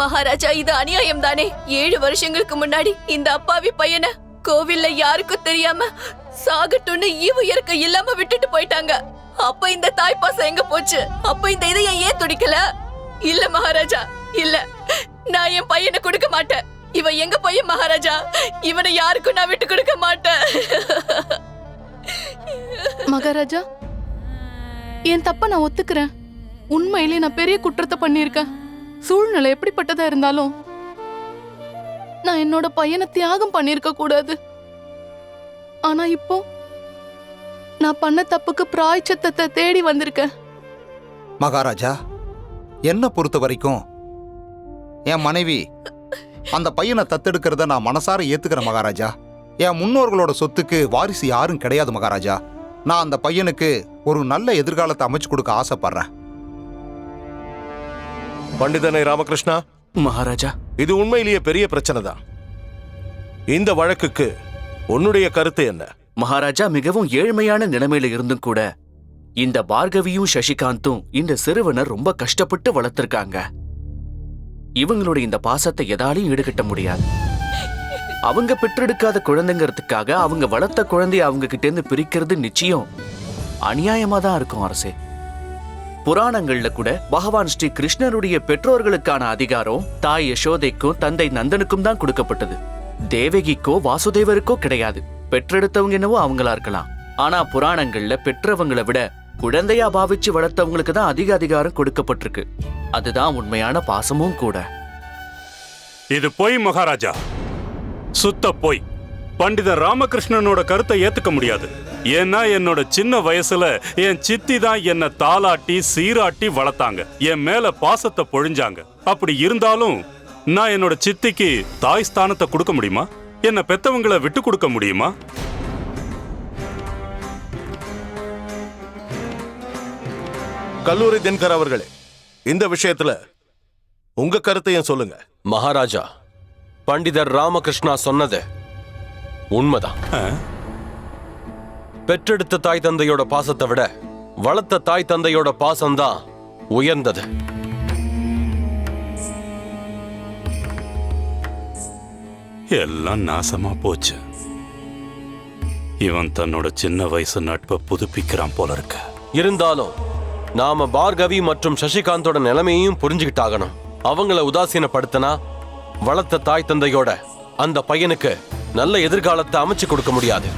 மகாராஜா இது அநியாயம் தானே ஏழு வருஷங்களுக்கு முன்னாடி இந்த அப்பாவி பையனை கோவில்ல யாருக்கும் தெரியாம சாகட்டும்னு ஈவு இறக்க இல்லாம விட்டுட்டு போயிட்டாங்க. அப்ப இந்த தாய்ப்பாசம் எங்க போச்சு? அப்ப இந்த இதயம் ஏன் துடிக்கல? இல்ல மகாராஜா இல்ல. நான் என் பையனை கொடுக்க மாட்டேன். இவன் எங்க பையன் மகாராஜா? இவனை யாருக்கும் நான் விட்டு கொடுக்க மாட்டேன். மகாராஜா என் தப்ப நான் ஒத்துக்கிறேன். உண்மையிலே நான் பெரிய குற்றத்தை பண்ணியிருக்கேன். சூழ்நிலை எப்படிப்பட்டதா இருந்தாலும் நான் என்னோட பையனை தியாகம் பண்ணிருக்க கூடாது. ஆனா இப்போ நான் பண்ண தப்புக்கு பிராய்ச்சத்தத்தை தேடி வந்திருக்கேன். மகாராஜா என்ன பொறுத்த வரைக்கும் என் மனைவி அந்த பையனை தத்தெடுக்கிறத நான் மனசார ஏத்துக்கிறேன் மகாராஜா. என் முன்னோர்களோட சொத்துக்கு வாரிசு யாரும் கிடையாது மகாராஜா. நான் அந்த பையனுக்கு ஒரு நல்ல எதிர்காலத்தை அமைச்சு கொடுக்க ஆசைப்படுறேன். பண்டிதனை ராமகிருஷ்ணா? மகாராஜா. இது உண்மையிலேயே பெரிய பிரச்சனை தான். இந்த வழக்குக்கு உன்னுடைய கருத்து என்ன? மகாராஜா மிகவும் ஏழ்மையான நிலைமையில இருந்தும் கூட இந்த பார்கவியும் சசிகாந்தும் இந்த சிறுவனை ரொம்ப கஷ்டப்பட்டு வளர்த்திருக்காங்க. இவங்களுடைய இந்த பாசத்தை எதாலையும் ஈடுகட்ட முடியாது. அவங்க பெற்றெடுக்காத குழந்தைங்கிறதுக்காக அவங்க வளர்த்த குழந்தைய அவங்க கிட்ட இருந்து பிரிக்கிறது நிச்சயம் அநியாயமா தான் இருக்கும் அரசே. புராணங்கள்ல கூட பகவான் ஸ்ரீ கிருஷ்ணருடைய பெற்றோர்களுக்கான அதிகாரம் தாய் யசோதைக்கும் தந்தை நந்தனுக்கும் தான் கொடுக்கப்பட்டது. தேவகிக்கோ வாசுதேவருக்கோ கிடையாது. பெற்றெடுத்தவங்க என்னவோ அவங்களா இருக்கலாம். ஆனா புராணங்கள்ல பெற்றவங்களை விட குழந்தையா பாவிச்சு வளர்த்தவங்களுக்கு தான் அதிக அதிகாரம் கொடுக்கப்பட்டிருக்கு. அதுதான் உண்மையான பாசமும் கூட. இது பொய் மகாராஜா. சுத்த பொய். பண்டிதர் ராமகிருஷ்ணனோட கருத்தை ஏத்துக்க முடியாது. ஏன்னா என்னோட சின்ன வயசுல என் சித்தி தான் என்ன தாளாட்டி சீராட்டி வளர்த்தாங்க. என் மேல பாசத்தை பொழிஞ்சாங்க. அப்படி இருந்தாலும் நான் என்னோட சித்திக்கு தாய் ஸ்தானத்தை கொடுக்க முடியுமா? என்ன பெத்தவங்களை விட்டு கொடுக்க முடியுமா? கல்லூரி தினகர் அவர்களே இந்த விஷயத்துல உங்க கருத்தையும் சொல்லுங்க. மகாராஜா பண்டிதர் ராமகிருஷ்ணா சொன்னது உண்மைதான். பெற்றெடுத்த தாய் தந்தையோட பாசத்தை விட வளர்த்த தாய் தந்தையோட பாசம்தான் உயர்ந்தது. எல்லாம் நாசமா போச்சு. இவன் தன்னோட சின்ன வயசு நட்பை புதுப்பிக்கிறான் போல இருக்கு. இருந்தாலும் நாம பார்கவி மற்றும் சசிகாந்தோட நிலைமையையும் புரிஞ்சுக்கிட்டாகணும். அவங்கள உதாசீனப்படுத்தினா வளர்த்த தாய் தந்தையோட அந்த பையனுக்கு நல்ல எதிர்காலத்தை அமைச்சு கொடுக்க முடியாது.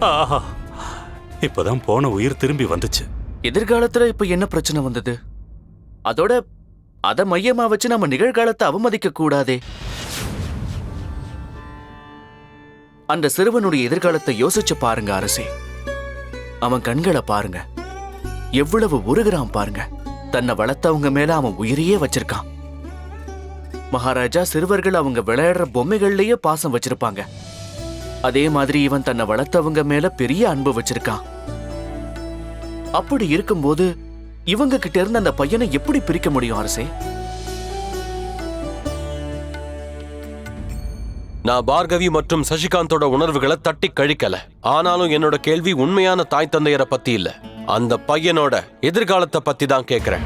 ஆஹா. இப்பதான் போன உயிர் திரும்பி வந்துச்சு. எதிர்காலத்துல இப்ப என்ன பிரச்சனை வந்தது? அதோட அத மையமா வச்சு நம்ம நிகழ்காலத்தை அவமதிக்க கூடாதே. அந்த சிறுவனுடைய எதிர்காலத்தை யோசிச்சு பாருங்க அரசே. அவன் கண்களை பாருங்க. எவ்வளவு உருகிறான் பாருங்க. தன்னை வளர்த்தவங்க மேல அவன் உயிரையே வச்சிருக்கான். மகாராஜா சிறுவர்கள் அவங்க விளையாடுற பொம்மைகள்லயே பாசம் வச்சிருப்பாங்க. அதே மாதிரி இவன் தன்னை வளர்த்தவங்க மேல பெரிய அன்பு வச்சிருக்கான். அப்படி இருக்கும்போது இவங்க கிட்ட இருந்து அந்த பையனை எப்படி பிரிக்க முடியும் அரசே? நான் பார்கவி மற்றும் சசிகாந்தோட உணர்வுகளை தட்டி கழிக்கல. ஆனாலும் என்னோட கேள்வி உண்மையான தாய் தந்தையரை பத்தி இல்ல. அந்த பையனோட எதிர்காலத்தை பத்தி தான் கேக்குறேன்.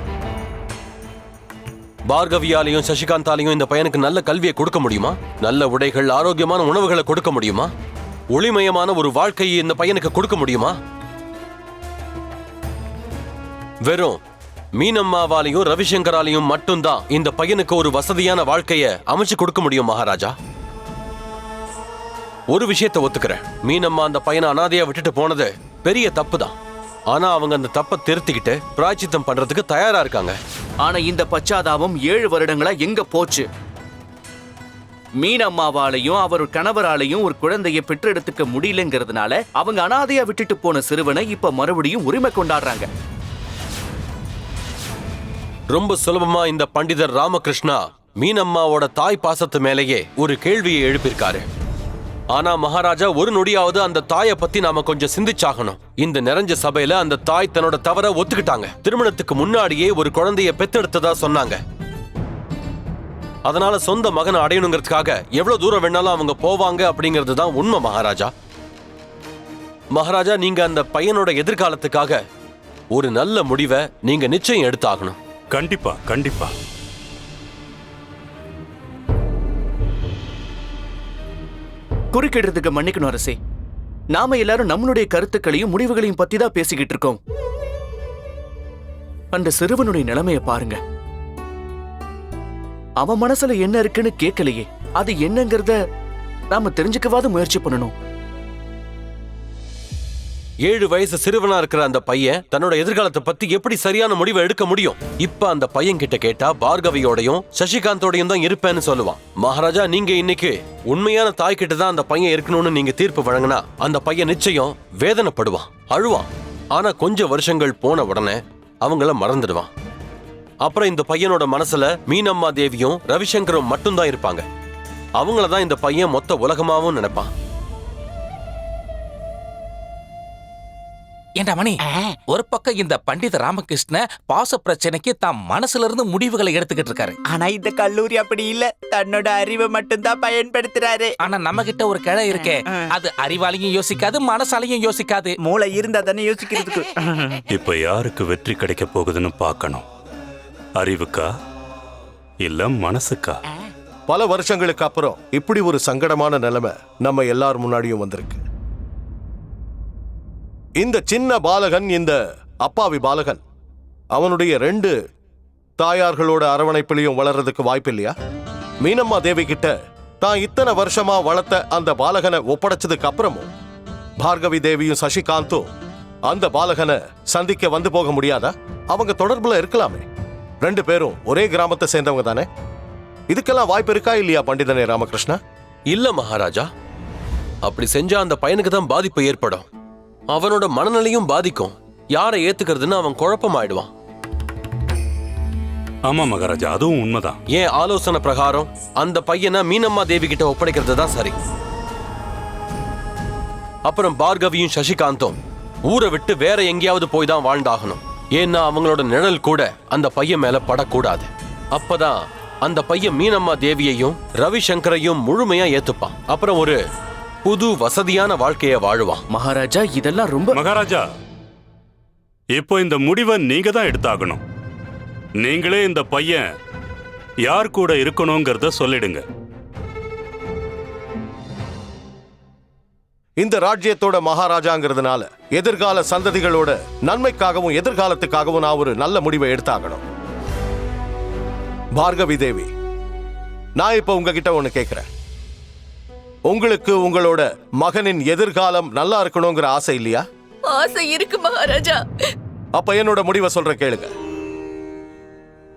பார்கவியாலையும் சசிகாந்தாலையும் இந்த பையனுக்கு நல்ல கல்வியை கொடுக்க முடியுமா? நல்ல உடைகள் ஆரோக்கியமான உணவுகளை கொடுக்க முடியுமா? ஒளிமயமான ஒரு வாழ்க்கையை இந்த பையனுக்கு கொடுக்க முடியுமா? வெறும் மீனம்மாவாலையும் ரவிசங்கராலையும் மட்டும்தான் இந்த பையனுக்கு ஒரு வசதியான வாழ்க்கையை அமைச்சு கொடுக்க முடியும் மகாராஜா. ஒரு விஷயத்தை ஒத்துக்கிறேன். மீனம்மா அந்த பையனை அனாதையா விட்டுட்டு போனது பெரிய தப்பு தான் ஆனா அவங்க அந்த தப்பை திருத்திக்கிட்டு பிராய்ச்சித்தம் பண்றதுக்கு தயாரா இருக்காங்க. ஆனா இந்த பச்சாதாபம் ஏழு வருடங்களா எங்க போச்சு? மீனம்மாவாலையும் அவர் கணவராலையும் ஒரு குழந்தையை பெற்றெடுத்துக்க முடியலங்கிறதுனால அவங்க அனாதையா விட்டுட்டு போன சிறுவனை இப்ப மறுபடியும் உரிமை கொண்டாடுறாங்க. ரொம்ப சுலபமா இந்த பண்டிதர் ராமகிருஷ்ணா மீனம்மாவோட தாய் பாசத்து மேலேயே ஒரு கேள்வியை எழுப்பியிருக்காரு. ஆனா மகாராஜா ஒரு நொடியாவது அந்த தாயை பத்தி நாம கொஞ்சம் சிந்திச்சாகணும். இந்த நிறைஞ்ச சபையில அந்த தாய் தன்னோட தவற ஒத்துக்கிட்டாங்க. திருமணத்துக்கு முன்னாடியே ஒரு குழந்தைய பெத்தெடுத்ததா சொன்னாங்க. அதனால சொந்த மகனை அடையணுங்கிறதுக்காக எவ்வளவு தூரம் வேணாலும் அவங்க போவாங்க அப்படிங்கிறது தான் உண்மை மகாராஜா. மகாராஜா நீங்க அந்த பையனோட எதிர்காலத்துக்காக ஒரு நல்ல முடிவை நீங்க நிச்சயம் எடுத்தாகணும். கண்டிப்பா கண்டிப்பா. குறுக்கிடுறதுக்கு மன்னிக்கணும் அரசே. நாம எல்லாரும் நம்மளுடைய கருத்துக்களையும் முடிவுகளையும் பத்தி தான் பேசிக்கிட்டு இருக்கோம். அந்த சிறுவனுடைய நிலைமைய பாருங்க. அவன் மனசுல என்ன இருக்குன்னு கேட்கலையே. அது என்னங்கறத நாம தெரிஞ்சுக்கவாது முயற்சி பண்ணணும். ஏழு வயசு சிறுவனா இருக்கிற அந்த பையன் தன்னோட எதிர்காலத்தை பத்தி எப்படி சரியான முடிவை எடுக்க முடியும்? இப்ப அந்த பையன் கிட்ட கேட்டா பார்கவியோடையும் சசிகாந்தோடையும் தான் இருப்பேன்னு சொல்லுவான். மகாராஜா நீங்க இன்னைக்கு உண்மையான தாய் கிட்ட தான் அந்த பையன் இருக்கணும்னு நீங்க தீர்ப்பு வழங்கினா அந்த பையன் நிச்சயம் வேதனைப்படுவான் அழுவான். ஆனா கொஞ்சம் வருஷங்கள் போன உடனே அவங்கள மறந்துடுவான். அப்புறம் இந்த பையனோட மனசுல மீனம்மா தேவியும் ரவிசங்கரும் மட்டும்தான் இருப்பாங்க. அவங்கள தான் இந்த பையன் மொத்த உலகமாவும் நினைப்பான். ஏண்டா மணி? ஒரு பக்கம் இந்த பண்டித ராமகிருஷ்ண பாச பிரச்சனைக்கு தான் மனசுல இருந்து முடிவுகளை எடுத்துக்கிட்டு இருக்காரு. ஆனா இந்த கல்லூரி அப்படி இல்ல. தன்னோட அறிவை மட்டும்தான் பயன்படுத்துறாரு. ஆனா நம்ம கிட்ட ஒரு கிளை இருக்கே. அது அறிவாலையும் யோசிக்காது மனசாலையும் யோசிக்காது. மூளை இருந்தா தானே யோசிக்கிறதுக்கு. இப்ப யாருக்கு வெற்றி கிடைக்க போகுதுன்னு பார்க்கணும்? அறிவுக்கா? இல்ல மனசுக்கா? பல வருஷங்களுக்கு அப்புறம் இப்படி ஒரு சங்கடமான நிலைமை நம்ம எல்லார் முன்னாடியும் வந்திருக்கு. இந்த சின்ன பாலகன் இந்த அப்பாவி பாலகன் அவனுடைய ரெண்டு தாயார்களோட அரவணைப்பிலையும் வளர்றதுக்கு வாய்ப்பு இல்லையா மீனம்மா தேவி கிட்ட தான் இத்தனை வருஷமா வளர்த்த அந்த பாலகனை ஒப்படைச்சதுக்கு அப்புறமும் பார்கவி தேவியும் சசிகாந்தும் அந்த பாலகனை சந்திக்க வந்து போக முடியாதா? அவங்க தொடர்புல இருக்கலாமே. ரெண்டு பேரும் ஒரே கிராமத்தை சேர்ந்தவங்க தானே? இதுக்கெல்லாம் வாய்ப்பு இருக்கா இல்லையா பண்டிதனே ராமகிருஷ்ணா? இல்ல மகாராஜா. அப்படி செஞ்சா அந்த பையனுக்கு தான் பாதிப்பு ஏற்படும். அவனோட மனநிலையும் பாதிக்கும். யாரை ஏத்துக்கிறதுன்னு அவன் குழப்பமாயிடுவான். ஆமா மகாராஜா அதுவும் உண்மைதான். ஏன் ஆலோசனை பிரகாரம்? அந்த பையனை மீனம்மா தேவி கிட்ட ஒப்படைக்கிறது தான் சரி. அப்புறம் பார்கவியும் சசிகாந்தும் ஊரை விட்டு வேற எங்கேயாவது போய் தான் வாழ்ந்தாகணும். ஏன்னா அவங்களோட நிழல் கூட அந்த பையன் மேல படக்கூடாது. அப்பதான் அந்த பையன் மீனம்மா தேவியையும் ரவிசங்கரையும் முழுமையா ஏத்துப்பான். அப்புறம் ஒரு புது வசதியான வாழ்க்கைய வாழுவான். மகாராஜா இதெல்லாம் ரொம்ப மகாராஜா இப்போ இந்த முடிவை நீங்க தான் எடுத்தாகணும். நீங்களே இந்த பையன் யார் கூட இருக்கணுங்கிறத சொல்லிடுங்க. இந்த ராஜ்யத்தோட மகாராஜாங்கிறதுனால எதிர்கால சந்ததிகளோட நன்மைக்காகவும் எதிர்காலத்துக்காகவும் நான் ஒரு நல்ல முடிவை எடுத்தாகணும். பார்கவி தேவி நான் இப்ப உங்ககிட்ட ஒண்ணு கேக்குறேன். உங்களுக்கு உங்களோட மகனின் எதிர்காலம் நல்லா இருக்கணுங்கிற ஆசை இல்லையா? ஆசை இருக்கு மகாராஜா. அப்ப என்னோட முடிவை சொல்ற கேளுங்க.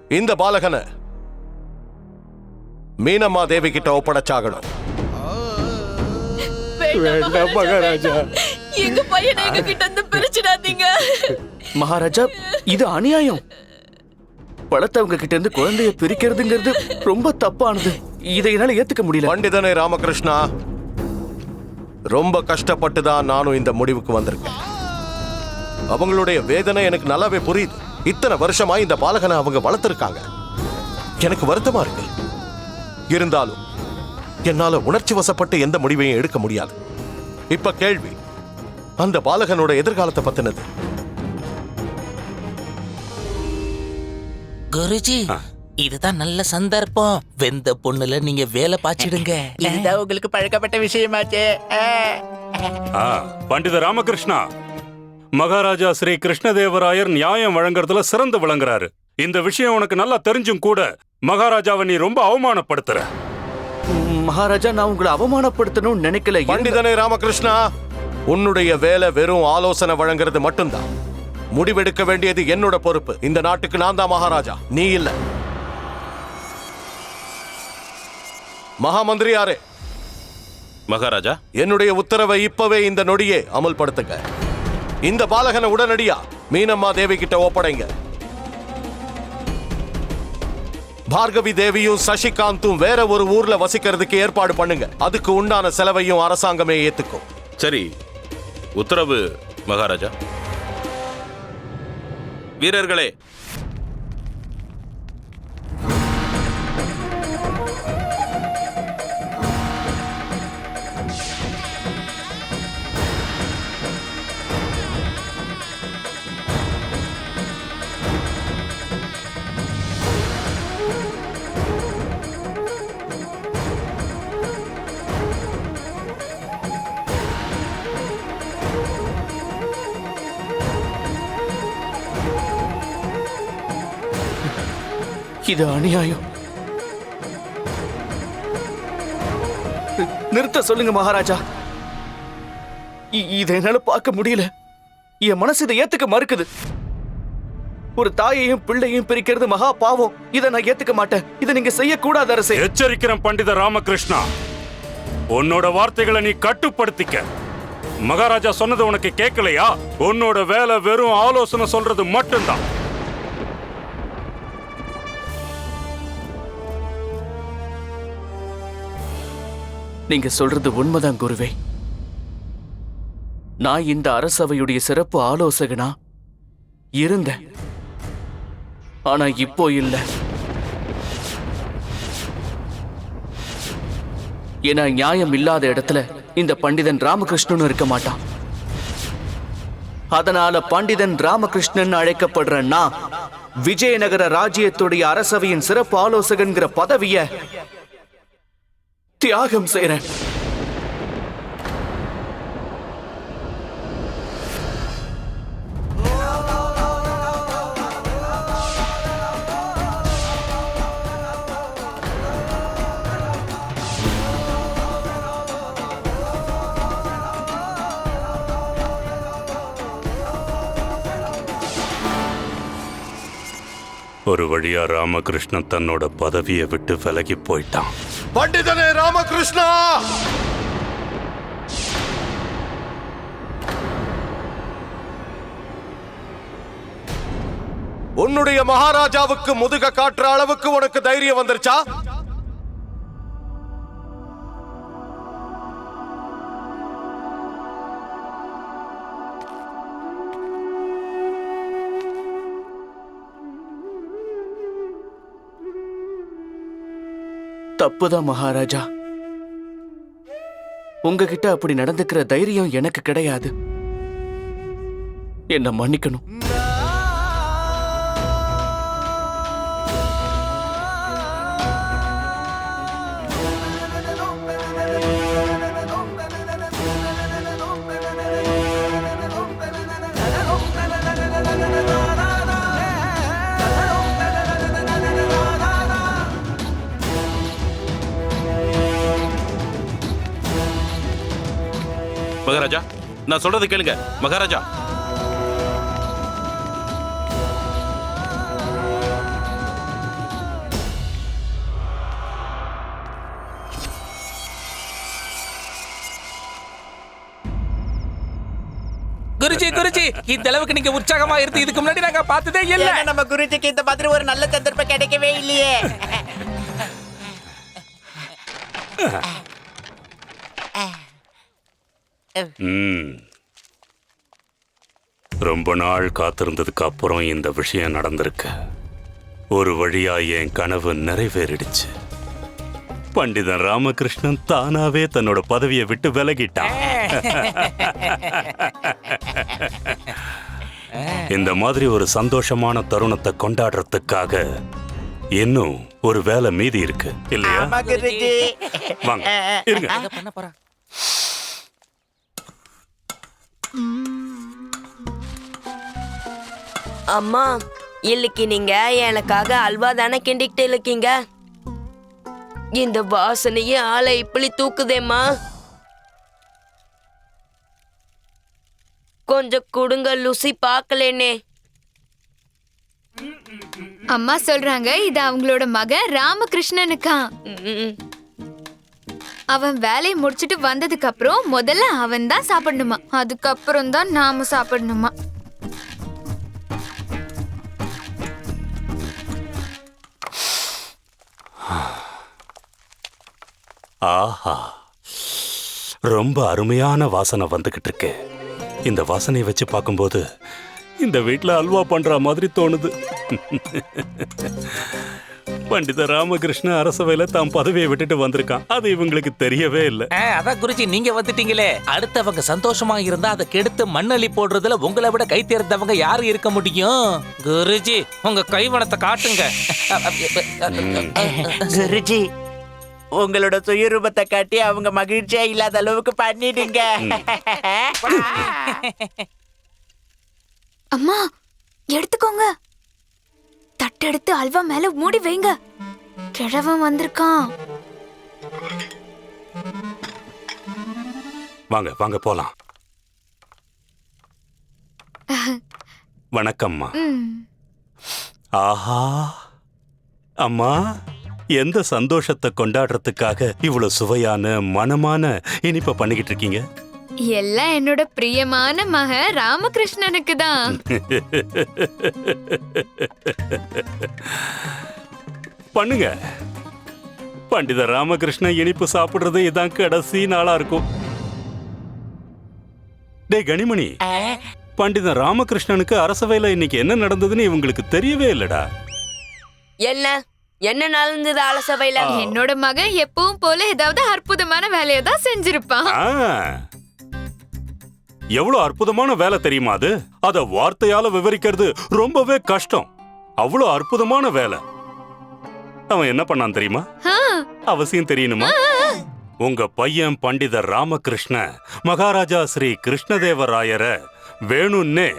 இந்த பாலகனை மீனம்மா தேவி கிட்ட ஒப்படைச்சாகணும். வேண்டாம் மகாராஜா. எங்க பையனை எங்க கிட்ட இருந்து பிரிச்சிடாதீங்க. மகாராஜா இது அநியாயம். பழத்தவங்க கிட்ட இருந்து குழந்தைய பிரிக்கிறதுங்கிறது ரொம்ப தப்பானது. இதை என்னால ஏத்துக்க முடியல. பண்டிதனே ராமகிருஷ்ணா ரொம்ப கஷ்டப்பட்டு தான் நானும் இந்த முடிவுக்கு வந்திருக்கேன். அவங்களுடைய வேதனை எனக்கு நல்லாவே புரியுது. இத்தனை வருஷமா இந்த பாலகனை அவங்க வளர்த்திருக்காங்க. எனக்கு வருத்தமா இருக்கு. இருந்தாலும் என்னால உணர்ச்சி வசப்பட்டு எந்த முடிவையும் எடுக்க முடியாது. இப்ப கேள்வி அந்த பாலகனோட எதிர்காலத்தை பத்தினது? குருஜி இதுதான் நல்ல சந்தர்ப்பம். வெந்த பொண்ணுல நீங்க வேலை பாய்ச்சிடுங்க இதுதான் உங்களுக்கு பழக்கப்பட்ட விஷயமாச்சே. ஆ. ஆ, பண்டித ராமகிருஷ்ணா. மகாராஜா ஸ்ரீ கிருஷ்ணதேவராயர் நியாயம் வழங்குறதுல சிறந்து விளங்குறாரு. இந்த விஷயம் உனக்கு நல்லா தெரிஞ்சும் கூட மகாராஜாவை நீ ரொம்ப அவமானப்படுத்துற. மகாராஜா நான் உங்களை அவமானப்படுத்தணும்னு நினைக்கல. பண்டிதனே ராமகிருஷ்ணா உன்னுடைய வேலை வெறும் ஆலோசனை வழங்குறது மட்டும்தான். முடிவெடுக்க வேண்டியது என்னோட பொறுப்பு. இந்த நாட்டுக்கு நான் தான் மகாராஜா நீ இல்ல. மகாமந்திரியாரே. மகாராஜா? என்னுடைய உத்தரவை இப்பவே இந்த நொடியே அமல்படுத்துங்க. இந்த பாலகனை உடனடியா மீனம்மா தேவி கிட்ட ஒப்படைங்க. பார்கவி தேவியும் சசிகாந்தும் வேற ஒரு ஊர்ல வசிக்கிறதுக்கு ஏற்பாடு பண்ணுங்க. அதுக்கு உண்டான செலவையும் அரசாங்கமே ஏத்துக்கும். சரி உத்தரவு மகாராஜா. வீரர்களே இது அநியாயம் நிறுத்த சொல்லுங்க மகாராஜா இதை என்னால பார்க்க முடியல என் மனசு இதை ஏத்துக்க மறுக்குது ஒரு தாயையும் பிள்ளையும் பிரிக்கிறது மகா பாவம் இதை நான் ஏத்துக்க மாட்டேன் இதை நீங்க செய்யக்கூடாது அரசே எச்சரிக்கிறேன் பண்டித ராமகிருஷ்ணா உன்னோட வார்த்தைகளை நீ கட்டுப்படுத்திக்க மகாராஜா சொன்னது உனக்கு கேட்கலையா உன்னோட வேலை வெறும் ஆலோசனை சொல்றது மட்டும்தான் நீங்க சொல்றது உண்மைதான் குருவே. நான் இந்த அரசவையுடைய சிறப்பு ஆலோசகனா? இருந்தேன். ஆனா இப்போ இல்ல. ஏன்னா நியாயம் இல்லாத இடத்துல இந்த பண்டிதன் ராமகிருஷ்ணன் இருக்க மாட்டான். அதனால பண்டிதன் ராமகிருஷ்ணன் அழைக்கப்படுறன்னா விஜயநகர ராஜ்யத்துடைய அரசவையின் சிறப்பு ஆலோசகன்கிற பதவிய தியாகம் செய்கிறேன். ஒரு வழியா ராமகிருஷ்ணன் தன்னோட பதவியை விட்டு விலகி போயிட்டான். பண்டிதனே ராமகிருஷ்ணா! உன்னுடைய மகாராஜாவுக்கு முதுக காட்டுற அளவுக்கு உனக்கு தைரியம் வந்துருச்சா? தப்புதான் மகாராஜா. உங்ககிட்ட அப்படி நடந்துக்கிற தைரியம் எனக்கு கிடையாது. என்ன மன்னிக்கணும். மகாராஜா நான் சொல்றது கேளுங்க. மகாராஜா. குருஜி குருஜி இந்த அளவுக்கு நீங்க உற்சாகமா இருந்து இதுக்கு முன்னாடி நாங்க பார்த்ததே இல்ல. நம்ம குருஜிக்கு இந்த மாதிரி ஒரு நல்ல சந்தர்ப்பம் கிடைக்கவே இல்லையே. ரொம்ப நாள் காத்திருந்ததுக்கு அப்புறம் இந்த விஷயம் நடந்திருக்கு. ஒரு வழியா என் கனவு நிறைவேறிடுச்சு. பண்டிதன் ராமகிருஷ்ணன் தானாவே தன்னோட பதவியை விட்டு விலகிட்டான். இந்த மாதிரி ஒரு சந்தோஷமான தருணத்தை கொண்டாடுறதுக்காக இன்னும் ஒரு வேலை மீதி இருக்கு இல்லையா? வாங்க இருங்க அத பண்ண போறா அம்மா இன்னைக்கு நீங்க எனக்காக அல்வா தானே கிண்டிக்கிட்டு இருக்கீங்க? இந்த வாசனையே ஆளை இப்படி தூக்குதேம்மா. கொஞ்சம் கொடுங்க லுசி பார்க்கலேனே. அம்மா சொல்றாங்க இது அவங்களோட மகன் ராமகிருஷ்ணனுக்கா அவன் வேலையை முடிச்சிட்டு வந்ததுக்கு அப்புறம் முதல்ல அவன் தான் சாப்பிடணுமா. அதுக்கப்புறம் தான் நாம சாப்பிடணுமா. ஆஹா. ரொம்ப அருமையான வாசனை வந்துகிட்டு இருக்கு. இந்த வாசனையை வச்சு பார்க்கும்போது இந்த வீட்டில் அல்வா பண்ற மாதிரி தோணுது. பண்டித ராமகிருஷ்ண அரசவையில தாம் பதவியை விட்டுட்டு வந்திருக்கான். அது இவங்களுக்கு தெரியவே இல்லை. ஆ, அதான் குருஜி நீங்க வந்துட்டீங்களே. அடுத்தவங்க சந்தோஷமா இருந்தா அதை கெடுத்து மண்ணள்ளி போடுறதுல உங்களை விட கை தேர்ந்தவங்க யாரு இருக்க முடியும்? குருஜி உங்க கைவனத்தை காட்டுங்க. குருஜி உங்களோட சுயரூபத்தை காட்டி அவங்க மகிழ்ச்சியா இல்லாத அளவுக்கு பண்ணிடுங்க. அம்மா எடுத்துக்கோங்க. தட்டு தட்டு எடுத்து அல்வா மேல மூடி வைங்க. கிழவன் வந்திருக்கான். வாங்க வாங்க போலாம். வணக்கம்மா. ஆஹா. அம்மா எந்த சந்தோஷத்தை கொண்டாடுறதுக்காக இவ்வளவு சுவையான மனமான இனிப்ப பண்ணிக்கிட்டு இருக்கீங்க? எல்லாம் என்னோட பிரியமான மக ராமகிருஷ்ணனுக்கு தான். பண்ணுங்க. பண்டித ராமகிருஷ்ணன் இனிப்பு சாப்பிடுறது இதான் கடைசி நாளா இருக்கும். டேய் கனிமணி. பண்டித ராமகிருஷ்ணனுக்கு அரசவையில இன்னைக்கு என்ன நடந்ததுன்னு இவங்களுக்கு தெரியவே இல்லடா. என்ன? என்ன நடந்தது அலசவையில என்னோட மகன் எப்பவும் போல ஏதாவது அற்புதமான வேலையை தான் செஞ்சிருப்பான். ஆ. எவ்வளவு அற்புதமான வேலை தெரியுமா அது? அத வார்த்தையால விவரிக்கிறது ரொம்பவே கஷ்டம். அவ்வளவு அற்புதமான வேலை. அவன் என்ன பண்ணான் தெரியுமா? அவசியம் தெரியணுமா? உங்க பையன் பண்டிதர் ராமகிருஷ்ண மகாராஜா ஸ்ரீ கிருஷ்ணதேவராயர வேணும்னே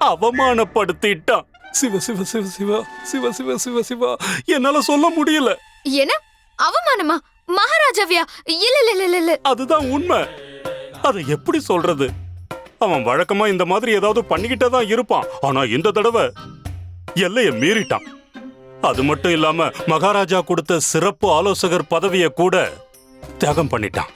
அவமானப்படுத்திட்டான். சிவ சிவ சிவ சிவா சிவ சிவ சிவ சிவா. என்னால சொல்ல முடியல. என்ன? அவமானமா? மகாராஜாவியா? இல்ல இல்ல இல்ல இல்ல. அதுதான் உண்மை. அதை எப்படி சொல்றது? அவன் வழக்கமா இந்த மாதிரி ஏதாவது பண்ணிக்கிட்டே தான் இருப்பான். ஆனா இந்த தடவை எல்லைய மீறிட்டான். அது மட்டும் இல்லாம மகாராஜா கொடுத்த சிறப்பு ஆலோசகர் பதவியை கூட தியாகம் பண்ணிட்டான்.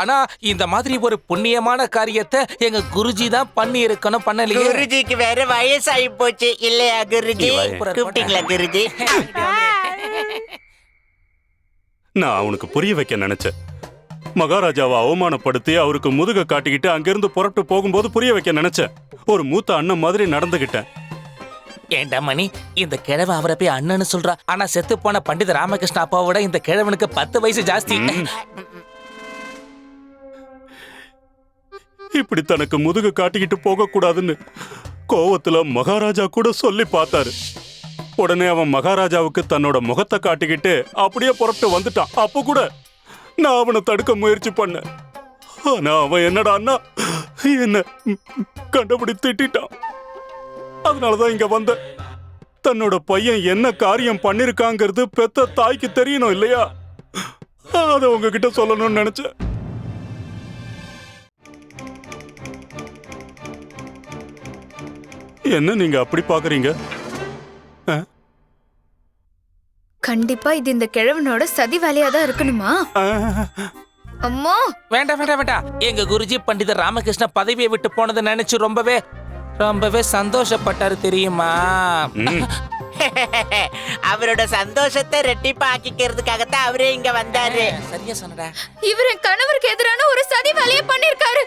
ஆனா இந்த மாதிரி ஒரு புண்ணியமான காரியத்தை எங்க குருஜி தான் பண்ணி இருக்கணும் பண்ணலையே. குருஜிக்கு வேற வயசாகி போச்சு. இல்லையா குருஜி? கூப்பிட்டீங்களா குருஜி? நான் அவனுக்கு புரிய வைக்க நினைச்சேன். மகாராஜாவை அவமானப்படுத்தி அவருக்கு முதுக காட்டிக்கிட்டு அங்கிருந்து புறப்பட்டு போகும்போது புரிய வைக்க நினைச்சேன். ஒரு மூத்த அண்ணன் மாதிரி நடந்துகிட்டேன். ஏண்டா மணி இந்த கிழவன் அவரை போய் அண்ணன்னு சொல்றா. ஆனா செத்து போன பண்டித ராமகிருஷ்ண அப்பாவோட இந்த கிழவனுக்கு பத்து வயசு ஜாஸ்தி. இப்படி தனக்கு முதுகு காட்டிக்கிட்டு போக கூடாதுன்னு கோவத்துல மகாராஜா கூட சொல்லி பார்த்தாரு. உடனே அவன் மகாராஜாவுக்கு தன்னோட முகத்தை காட்டிக்கிட்டு அப்படியே புறப்பட்டு வந்துட்டான். அப்ப கூட நான் அவனை தடுக்க முயற்சி பண்ணேன். ஆனா அவன் என்னடான்னா என்ன கண்டபடி திட்டான் அதனாலதான் இங்க வந்தேன். தன்னோட பையன் என்ன காரியம் பண்ணிருக்காங்கிறது பெத்த தாய்க்கு தெரியணும் இல்லையா? அதை உங்ககிட்ட சொல்லணும்னு நினைச்சேன். என்ன நீங்க அப்படி பாக்குறீங்க? கண்டிப்பா இது இந்த கிழவனோட சதி வேலையா தான் இருக்கணுமா? அம்மா! வேண்டாம் வேண்டாம் வேண்டாம். எங்க குருஜி பண்டிதர் ராமகிருஷ்ண பதவியை விட்டு போனதை நினைச்சு ரொம்பவே ரொம்பவே சந்தோஷப்பட்டாரு தெரியுமா? அவரோட சந்தோஷத்தை ரெட்டிப்பாக்கிக்கிறதுக்காகத்தான் அவரே இங்க வந்தாரு. சரியா சொன்னடா. இவர் என் கணவருக்கு எதிரான ஒரு சதி வேலையை பண்ணிருக்காரு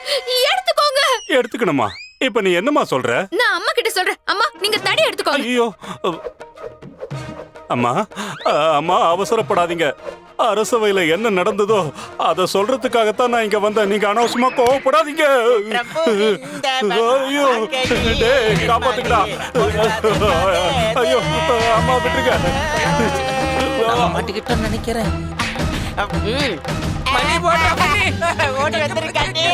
எடுத்துக்கோங்க! எடுத்துக்கணுமா? இப்ப நீ என்னம்மா சொல்ற? நான் அம்மா கிட்ட சொல்றேன். அம்மா நீங்க தடி எடுத்துக்கோங்க. ஐயோ அம்மா அம்மா அவசரப்படாதீங்க. அரசவையில என்ன நடந்ததோ அத சொல்றதுக்காகத்தான் நான் இங்க வந்தேன். நீங்க அனாவசியமா கோவப்படாதீங்க. ஐயோ டேய் காப்பாத்துக்கடா ஐயோ அம்மா விட்டுருங்க. நம்ம மாட்டிக்கிட்டோம்னு நினைக்கிறேன். மணி போட்டா மணி ஓடி வந்திருக்காண்டி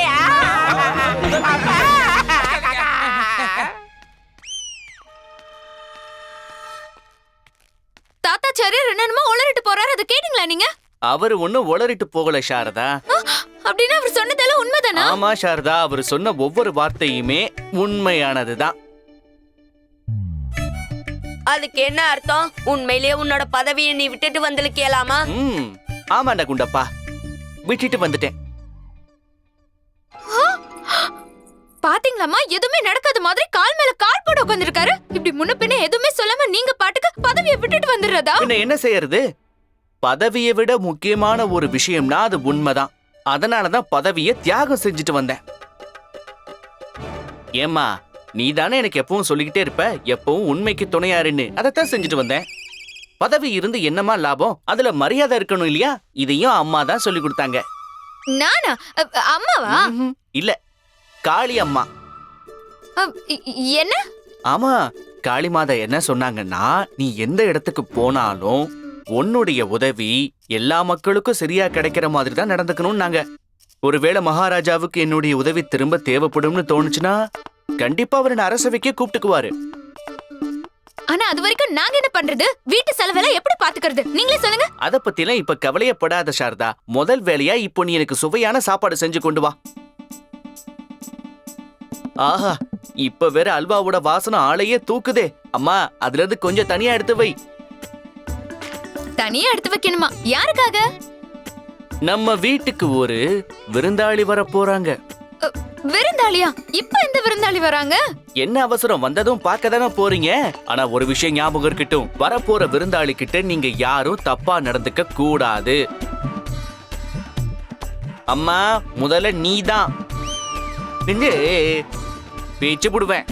தாத்தா சரியர் என்னமோ உளறிட்டு போறாரு அதை கேட்டீங்களா நீங்க? அவர் ஒன்னும் உளறிட்டு போகல சாரதா. அப்படின்னா அவர் சொன்னதெல்லாம் உண்மைதானா? ஆமா சாரதா அவர் சொன்ன ஒவ்வொரு வார்த்தையுமே உண்மையானதுதான். அதுக்கு என்ன அர்த்தம்? உண்மையிலேயே உன்னோட பதவியை நீ விட்டுட்டு வந்திருக்கலாமா ம் ஆமாண்டா குண்டப்பா. விட்டுட்டு வந்துட்டேன். பாத்தீங்களாம்மா? எதுவுமே நடக்காத மாதிரி கால் மேல கால் போட உட்காந்துருக்காரு இப்படி முன்ன பின்ன எதுவுமே சொல்லாம நீங்க பாட்டுக்கு பதவியை விட்டுட்டு வந்துடுறதா? பின்ன என்ன செய்யறது? பதவியை விட முக்கியமான ஒரு விஷயம்னா அது உண்மைதான். அதனாலதான் பதவியை தியாகம் செஞ்சுட்டு வந்தேன். ஏம்மா நீ தானே எனக்கு எப்பவும் சொல்லிக்கிட்டே இருப்ப? எப்பவும் உண்மைக்கு துணையாருன்னு. அதைத்தான் செஞ்சுட்டு வந்தேன். பதவி இருந்து என்னமா லாபம்? அதுல மரியாதை இருக்கணும் இல்லையா? இதையும் அம்மா தான் சொல்லி கொடுத்தாங்க. நானா? அ, அம்மாவா? ம்ஹும். இல்ல. காளி அம்மா. என்ன? ஆமா காளிமாதா என்ன சொன்னாங்கன்னா நீ எந்த இடத்துக்கு போனாலும் உன்னுடைய உதவி எல்லா மக்களுக்கும் சரியா கிடைக்கிற மாதிரி தான் நடந்துக்கணும்னு நாங்க. ஒருவேளை மகாராஜாவுக்கு என்னுடைய உதவி திரும்ப தேவைப்படும்னு தோணுச்சுன்னா கண்டிப்பா அவர் என்னை அரசவைக்கே கூப்பிட்டுக்குவாரு. ஆனா அது வரைக்கும் நாங்க என்ன பண்றது? வீட்டு செலவெல்லாம் எப்படி பாத்துக்கிறது? நீங்களே சொல்லுங்க. அத பத்திலாம் இப்ப கவலையப்படாத சாரதா. முதல் வேலையா இப்போ நீ எனக்கு சுவையான சாப்பாடு செஞ்சு கொண்டு வா. ஆஹா இப்ப வேற அல்வாவோட வாசனை ஆளையே தூக்குதே. அம்மா அதுல இருந்து கொஞ்சம் தனியா எடுத்து வை. தனியா எடுத்து வைக்கணுமா? யாருக்காக? நம்ம வீட்டுக்கு ஒரு விருந்தாளி வர போறாங்க. விருந்தாளியா? இப்ப இந்த விருந்தாளி வராங்க? என்ன அவசரம்? வந்ததும் பார்க்க தானே போறீங்க? ஆனா ஒரு விஷயம் ஞாபகம் இருக்கட்டும். வரப்போற விருந்தாளி கிட்ட நீங்க யாரும் தப்பா நடந்துக்க கூடாது. அம்மா முதல்ல நீதான். பேச்சு புடுவேன்.